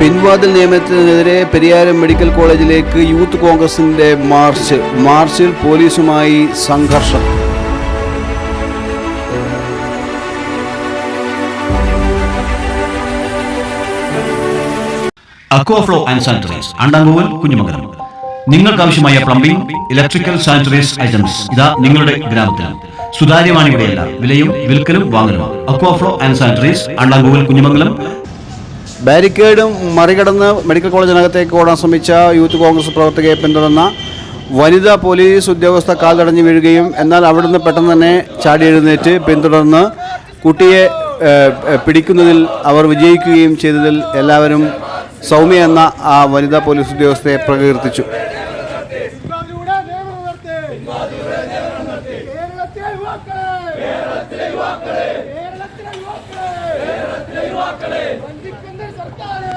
പിൻവാതിൽ നിയമനത്തിനെതിരെ പെരിയാരം മെഡിക്കൽ കോളേജിലേക്ക് യൂത്ത് കോൺഗ്രസിന്റെ മാർച്ച് മാർച്ചിൽ പോലീസുമായി സംഘർഷം. Aquaflow and sanitaries അണ്ടാങ്കൂവൽ Kunhimangalam. നിങ്ങൾക്ക് ആവശ്യമായ പ്ലംബിംഗ് ഇലക്ട്രിക്കൽ സാനിറ്ററീസ് ഐറ്റംസ് ഇതാ നിങ്ങളുടെ ഗ്രാമത്തിൽ സുതാര്യമാണ് ഇവിടെയെല്ലാം വിലയും വിൽക്കലും വാങ്ങലും. Aquaflow and sanitaries Andankooval Kunjumangalam. ബാരിക്കേഡും മറികടന്ന് മെഡിക്കൽ കോളേജിനകത്തേക്ക് ഓടാൻ ശ്രമിച്ച യൂത്ത് കോൺഗ്രസ് പ്രവർത്തകയെ പിന്തുടർന്ന വനിതാ പോലീസ് ഉദ്യോഗസ്ഥ കാൽ തടഞ്ഞു വീഴുകയും എന്നാൽ അവിടുന്ന് പെട്ടെന്ന് തന്നെ ചാടി എഴുന്നേറ്റ് പിന്തുടർന്ന് കുട്ടിയെ പിടിക്കുന്നതിൽ അവർ വിജയിക്കുകയും ചെയ്തതിൽ എല്ലാവരും സൗമ്യ എന്ന ആ വനിതാ പോലീസ് ഉദ്യോഗസ്ഥയെ പ്രകീർത്തിച്ചു പിൻവാതിലൂടെ നിയമനം നടത്തി. കേരളത്തിലെ യുവാക്കളെ കേരളത്തിലെ യുവാക്കളെ വഞ്ചിക്കുന്ന സർക്കാരെ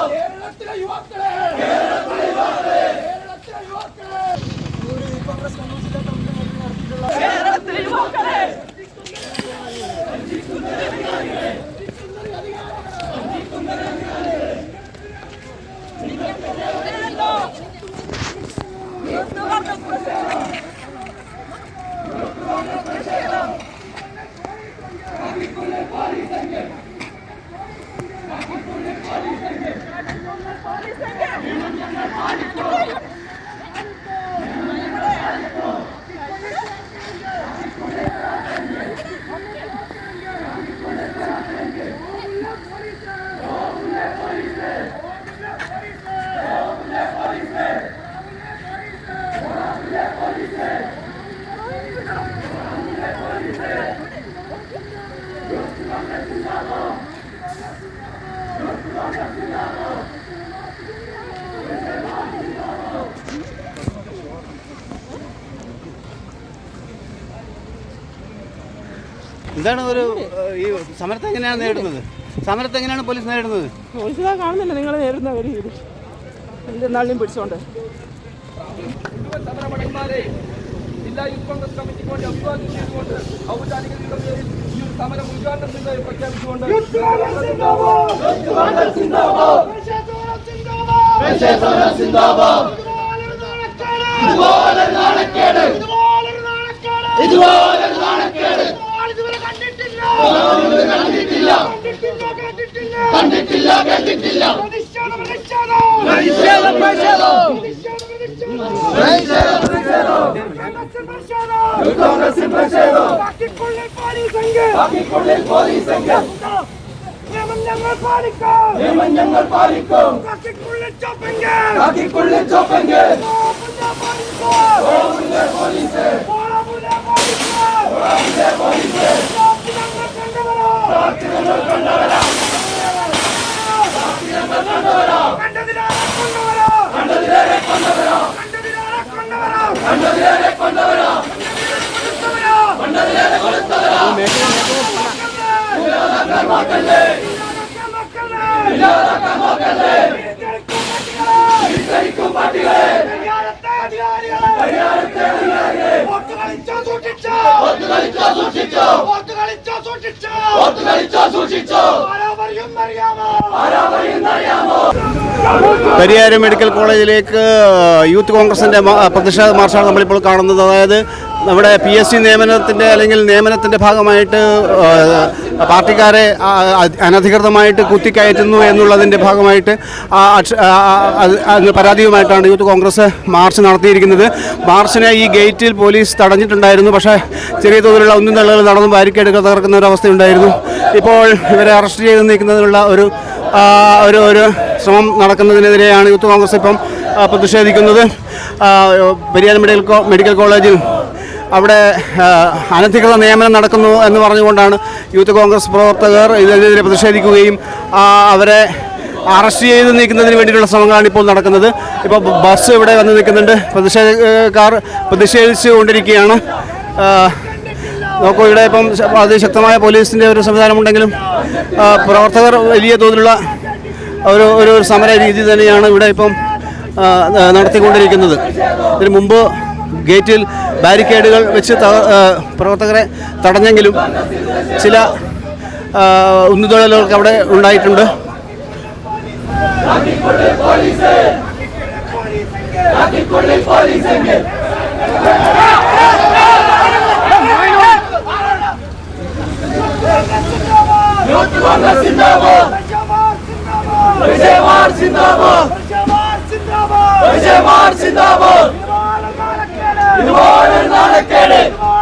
Maalesef, maalesef. എന്താണ് ഒരു ഈ സമരത്തെ എങ്ങനെയാണ് നേരിടുന്നത്? സമരത്തെ എങ്ങനെയാണ് പോലീസ് നേരിടുന്നത്? പോലീസുകാർ കാണുന്നില്ല. നിങ്ങൾ നേരിടുന്ന ഒരു ഇത് എന്തെന്നാളിനും പിടിച്ചോണ്ട്. ജില്ലാ യൂത്ത് കോൺഗ്രസ് കമ്മിറ്റി കൊണ്ട് അഭിവാദ്യം ചെയ്തുകൊണ്ട് ഔപചാരികതയുടെ പേരിൽ ഈ ഒരു സമരം ഉദ്ഘാടനം ചെയ്തതായി പ്രഖ്യാപിച്ചുകൊണ്ട് ഞങ്ങൾ പാലിക്കും നിയമം ഞങ്ങൾ പാലിക്കും കാക്കിക്കുള്ളിൽ ചോപ്പെങ്കിൽ കാക്കിക്കുള്ളിൽ ചോപ്പെങ്കിൽ പോലീസ് കണ്ടതിലേറെ പരിയാരം മെഡിക്കൽ കോളേജിലേക്ക് യൂത്ത് കോൺഗ്രസിന്റെ പ്രതിഷേധ മാർച്ചാണ് നമ്മളിപ്പോൾ കാണുന്നത്. അതായത് നമ്മുടെ പി എസ് സി നിയമനത്തിന്റെ അല്ലെങ്കിൽ നിയമനത്തിന്റെ ഭാഗമായിട്ട് പാർട്ടിക്കാരെ അനധികൃതമായിട്ട് കുത്തിക്കയറ്റുന്നു എന്നുള്ളതിന്റെ ഭാഗമായിട്ട് പരാതിയുമായിട്ടാണ് യൂത്ത് കോൺഗ്രസ് മാർച്ച് നടത്തിയിരിക്കുന്നത്. മാർച്ചിനെ ഈ ഗേറ്റിൽ പോലീസ് തടഞ്ഞിട്ടുണ്ടായിരുന്നു. പക്ഷേ ചെറിയ തോതിലുള്ള ഒന്നും തള്ളുകൾ നടന്നു ബാരിക്കേഡുകൾ തകർക്കുന്ന ഒരു അവസ്ഥയുണ്ടായിരുന്നു. ഇപ്പോൾ ഇവരെ അറസ്റ്റ് ചെയ്ത് നീക്കുന്നതിനുള്ള ഒരു ഒരു ഒരു ശ്രമം നടക്കുന്നതിനെതിരെയാണ് യൂത്ത് കോൺഗ്രസ് ഇപ്പം പ്രതിഷേധിക്കുന്നത്. പെരിയാർ മെഡിക്കൽ മെഡിക്കൽ കോളേജിൽ അവിടെ അനധികൃത നിയമനം നടക്കുന്നു എന്ന് പറഞ്ഞുകൊണ്ടാണ് യൂത്ത് കോൺഗ്രസ് പ്രവർത്തകർ ഇതിനെതിരെ പ്രതിഷേധിക്കുകയും അവരെ അറസ്റ്റ് ചെയ്ത് നീക്കുന്നതിന് വേണ്ടിയിട്ടുള്ള ശ്രമങ്ങളാണ് ഇപ്പോൾ നടക്കുന്നത്. ഇപ്പോൾ ബസ് ഇവിടെ വന്ന് നിൽക്കുന്നുണ്ട്. പ്രതിഷേധക്കാർ പ്രതിഷേധിച്ചു കൊണ്ടിരിക്കുകയാണ് നോക്കൂ ഇവിടെ ഇപ്പം അതിശക്തമായ പോലീസിന്റെ ഒരു സംവിധാനമുണ്ടെങ്കിലും പ്രവർത്തകർ വലിയ തോതിലുള്ള ഒരു ഒരു സമര രീതി തന്നെയാണ് ഇവിടെ ഇപ്പം നടത്തിക്കൊണ്ടിരിക്കുന്നത്. ഇതിന് മുമ്പ് ഗേറ്റിൽ ബാരിക്കേഡുകൾ വെച്ച് പ്രവർത്തകരെ തടഞ്ഞെങ്കിലും ചില ആ, ഉന്തുതള്ളലുകളൊക്കെ അവിടെ ഉണ്ടായിട്ടുണ്ട്. ഗന്ധനീതി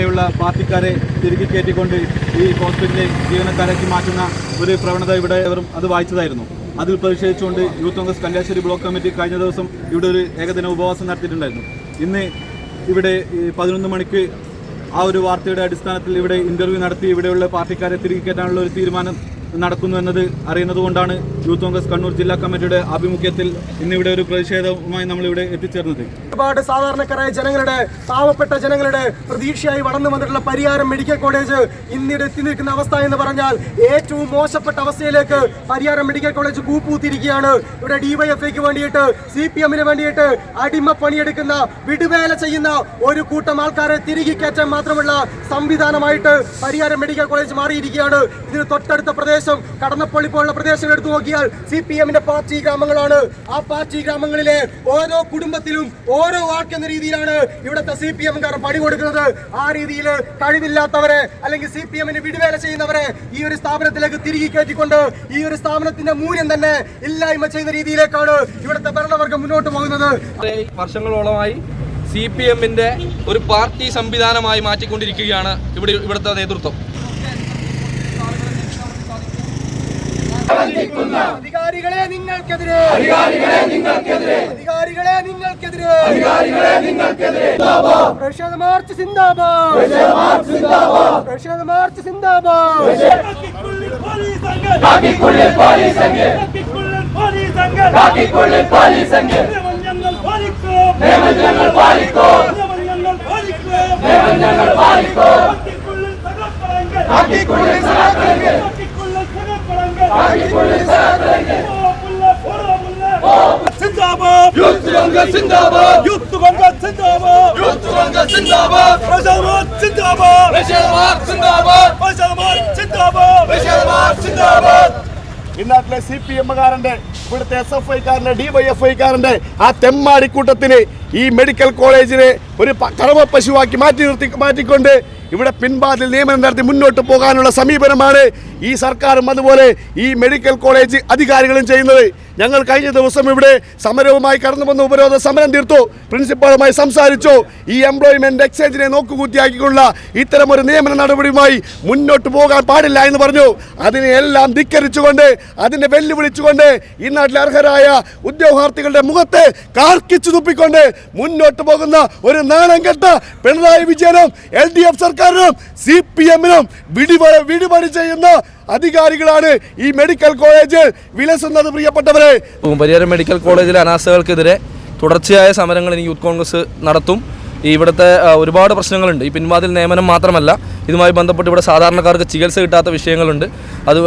ഇവിടെയുള്ള പാർട്ടിക്കാരെ തിരികെ കയറ്റിക്കൊണ്ട് ഈ ഹോസ്പിറ്റലിലെ ജീവനക്കാരാക്കി മാറ്റുന്ന ഒരു പ്രവണത ഇവിടെ അത് വായിച്ചതായിരുന്നു. അതിൽ പ്രതിഷേധിച്ചുകൊണ്ട് youth Congress Kalliasseri block committee കഴിഞ്ഞ ദിവസം ഇവിടെ ഒരു ഏകദിന ഉപവാസം നടത്തിയിട്ടുണ്ടായിരുന്നു. ഇന്ന് ഇവിടെ പതിനൊന്ന് മണിക്ക് ആ ഒരു വാർത്തയുടെ അടിസ്ഥാനത്തിൽ ഇവിടെ ഇന്റർവ്യൂ നടത്തി ഇവിടെയുള്ള പാർട്ടിക്കാരെ തിരികെ കയറ്റാനുള്ള ഒരു തീരുമാനം നടക്കുന്നു എന്നത് അറിയുന്നത് കൊണ്ടാണ് യൂത്ത് കോൺഗ്രസ് കണ്ണൂർ ജില്ലാ കമ്മിറ്റിയുടെ ആഭിമുഖ്യത്തിൽ ഇന്നിവിടെ ഒരു പ്രതിഷേധവുമായി നമ്മളിവിടെ എത്തിച്ചേർന്നത്. ഒരുപാട് സാധാരണക്കാരായ ജനങ്ങളുടെ പാവപ്പെട്ട ജനങ്ങളുടെ പ്രതീക്ഷയായി വളർന്നു വന്നിട്ടുള്ള പരിയാരം മെഡിക്കൽ കോളേജ് ഇന്നിവിടെ എത്തി നിൽക്കുന്ന അവസ്ഥ എന്ന് പറഞ്ഞാൽ ഏറ്റവും മോശപ്പെട്ട അവസ്ഥയിലേക്ക് പരിയാരം മെഡിക്കൽ കോളേജ് കൂപ്പൂത്തിരിക്കുകയാണ് ഇവിടെ ഡിവൈഎഫ്ഐക്ക് വേണ്ടിയിട്ട് സി പി എമ്മിന് വേണ്ടിയിട്ട് അടിമ പണിയെടുക്കുന്ന വിടുവേല ചെയ്യുന്ന ഒരു കൂട്ടം ആൾക്കാരെ തിരികെ കയറ്റാൻ മാത്രമുള്ള സംവിധാനമായിട്ട് പരിയാരം മെഡിക്കൽ കോളേജ് മാറിയിരിക്കുകയാണ്. ഇതിന് തൊട്ടടുത്ത പ്രദേശം കടന്നപ്പള്ളി പോലുള്ള പ്രദേശങ്ങൾ എടുത്തു നോക്കിയാൽ സി പി എമ്മിന്റെ പാർട്ടി ഗ്രാമങ്ങളാണ്. ആ പാർട്ടി ഗ്രാമങ്ങളിലെ ഓരോ കുടുംബത്തിലും ഓരോ വാക്ക് എന്ന രീതിയിലാണ് ഇവിടുത്തെ സി പി എംകാർ പണി കൊടുക്കുന്നത്. ആ രീതിയിൽ കഴിവില്ലാത്തവരെ അല്ലെങ്കിൽ സി പി എമ്മിന് വിടുവേല ചെയ്യുന്നവരെ ഈ ഒരു സ്ഥാപനത്തിലേക്ക് തിരികെ കയറ്റിക്കൊണ്ട് ഈ ഒരു സ്ഥാപനത്തിന്റെ മൂല്യം തന്നെ ഇല്ലായ്മ ചെയ്യുന്ന രീതിയിലേക്കാണ് ഇവിടുത്തെ ഭരണവർഗം മുന്നോട്ട് പോകുന്നത്. വർഷങ്ങളോളമായി സി പി എമ്മിന്റെ ഒരു പാർട്ടി സംവിധാനമായി മാറ്റിക്കൊണ്ടിരിക്കുകയാണ് ഇവിടെ ഇവിടുത്തെ നേതൃത്വം. അധികാരികളെ നിങ്ങൾക്കെതിരെ. അധികാരികളെ നിങ്ങൾക്കെതിരെ. അധികാരികളെ നിങ്ങൾക്കെതിരെ. അധികാരികളെ നിങ്ങൾക്കെതിരെ. പ്രതിഷേധ മാർച്ച് സിന്ദാബാദ്. പ്രതിഷേധ മാർച്ച് സിന്ദാബാദ്. പ്രതിഷേധ മാർച്ച് സിന്ദാബാദ്. ഇന്നാട്ടിലെ സി പി എമ്മുകാരന്റെ ഇവിടുത്തെ എസ് എഫ് ഐക്കാരന്റെ ഡി വൈ എഫ് ഐക്കാരന്റെ ആ തെമ്മാടിക്കൂട്ടത്തിന് ഈ മെഡിക്കൽ കോളേജിനെ ഒരു കറവ പശുവാക്കി മാറ്റി നിർത്തി മാറ്റിക്കൊണ്ട് ഇവിടെ പിൻവാതിൽ നിയമനം നടത്തി മുന്നോട്ട് പോകാനുള്ള സമീപനമാണ് ഈ സർക്കാരും അതുപോലെ ഈ മെഡിക്കൽ കോളേജ് അധികാരികളും ചെയ്യുന്നത്. ഞങ്ങൾ കഴിഞ്ഞ ദിവസം ഇവിടെ സമരവുമായി കടന്നു വന്ന ഉപരോധ സമരം തീർത്തു. പ്രിൻസിപ്പാളുമായി സംസാരിച്ചു. ഈ എംപ്ലോയ്മെന്റ് എക്സ്ചേഞ്ചിനെ നോക്കുകൂത്തിയാക്കിക്കൊള്ള ഇത്തരം ഒരു നിയമന നടപടിയുമായി മുന്നോട്ട് പോകാൻ പാടില്ല എന്ന് പറഞ്ഞു. അതിനെല്ലാം ധിക്കരിച്ചുകൊണ്ട് അതിനെ വെല്ലുവിളിച്ചുകൊണ്ട് ഈ നാട്ടിലെ അർഹരായ ഉദ്യോഗാർത്ഥികളുടെ മുഖത്തെ കാർക്കിച്ചു തുപ്പിക്കൊണ്ട് മുന്നോട്ട് പോകുന്ന ഒരു നാണം കെട്ട പിണറായി വിജയനും എൽ ഡി എഫ് സർക്കാരിനും സി പി എമ്മിനും വിടിവ വിടിപണി ചെയ്യുന്ന അധികാരികളാണ് ഈ മെഡിക്കൽ കോളേജ് വിലസുന്നത് പ്രിയപ്പെട്ടവരെ. പരിയാരം മെഡിക്കൽ കോളേജിലെ അനാസ്ഥകൾക്കെതിരെ തുടർച്ചയായ സമരങ്ങൾ ഇനി യൂത്ത് കോൺഗ്രസ് നടത്തും. ഈ ഇവിടുത്തെ ഒരുപാട് പ്രശ്നങ്ങളുണ്ട്. ഈ പിൻവാതിൽ നിയമനം മാത്രമല്ല ഇതുമായി ബന്ധപ്പെട്ട് ഇവിടെ സാധാരണക്കാർക്ക് ചികിത്സ കിട്ടാത്ത വിഷയങ്ങളുണ്ട്. അത്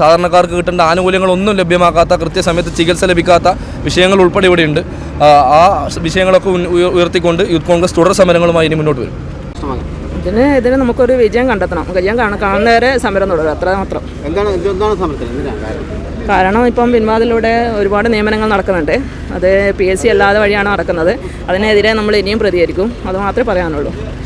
സാധാരണക്കാർക്ക് കിട്ടേണ്ട ആനുകൂല്യങ്ങളൊന്നും ലഭ്യമാക്കാത്ത കൃത്യസമയത്ത് ചികിത്സ ലഭിക്കാത്ത വിഷയങ്ങൾ ഉൾപ്പെടെ ഇവിടെയുണ്ട്. ആ, ആ വിഷയങ്ങളൊക്കെ ഉയർത്തിക്കൊണ്ട് യൂത്ത് കോൺഗ്രസ് തുടർ സമരങ്ങളുമായി ഇനി മുന്നോട്ട് വരും. ഇതിന് ഇതിന് നമുക്കൊരു വിജയം കണ്ടെത്തണം. വിജയം കാണ കാണുന്നവരെ സമരം തുടരും. അത്ര മാത്രം. കാരണം? ഇപ്പം പിൻവാതിലൂടെ ഒരുപാട് നിയമനങ്ങൾ നടക്കുന്നുണ്ട്. അത് പി എസ് സി അല്ലാതെ വഴിയാണ് നടക്കുന്നത്. അതിനെതിരെ നമ്മൾ ഇനിയും പ്രതികരിക്കും. അത് മാത്രമേ പറയാനുള്ളൂ.